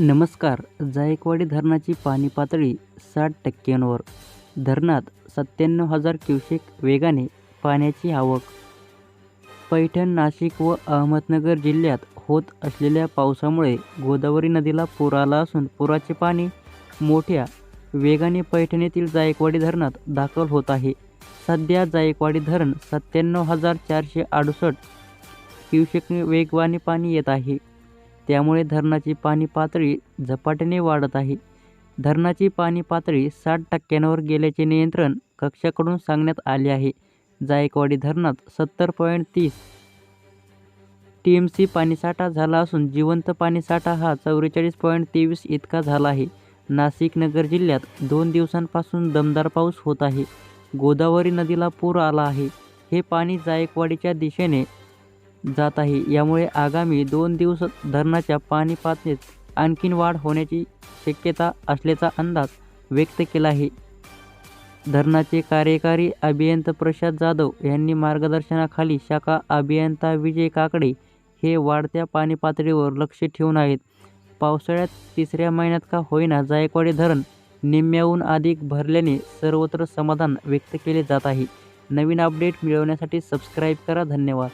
नमस्कार. जायकवाडी धरणाची पाणी पातळी साठ टक्क्यांवर. धरणात सत्त्याण्णव हजार क्युसेक वेगाने पाण्याची आवक. पैठण नाशिक व अहमदनगर जिल्ह्यात होत असलेल्या पावसामुळे गोदावरी नदीला पूर आला असून पुराचे पाणी मोठ्या वेगाने पैठण येथील जायकवाडी धरणात दाखल होत आहे. सध्या जायकवाडी धरण सत्त्याण्णव हजार चारशे अडुसष्ट क्युसेक वेगवाने पाणी येत आहे. त्यामुळे धरणाची पाणी पातळी झपाट्याने वाढत आहे. धरणाची पाणी पातळी साठ टक्क्यांवर गेल्याचे नियंत्रण कक्षाकडून सांगण्यात आले आहे. जायकवाडी धरणात सत्तर पॉईंट तीस टी एम सी पाणीसाठा झाला असून जिवंत पाणीसाठा हा चौवेचाळीस पॉईंट तेवीस इतका झाला आहे. नाशिक नगर जिल्ह्यात दोन दिवसांपासून दमदार पाऊस होत आहे. गोदावरी नदीला पूर आला आहे. हे पाणी जायकवाडीच्या दिशेने जात आहे. यामुळे आगामी दोन दिवस धरणाच्या पाणी पातळीत आणखीन वाढ होण्याची शक्यता असल्याचा अंदाज व्यक्त केला आहे. धरणाचे कार्यकारी अभियंता प्रसाद जाधव यांनी मार्गदर्शनाखाली शाखा अभियंता विजय काकडे हे वाढत्या पाणी पातळीवर लक्ष ठेवून आहेत. पावसाळ्यात तिसऱ्या महिन्यात का होईना जायकवाडी धरण निम्म्याहून अधिक भरल्याने सर्वत्र समाधान व्यक्त केले जात आहे. नवीन अपडेट मिळवण्यासाठी सबस्क्राईब करा. धन्यवाद.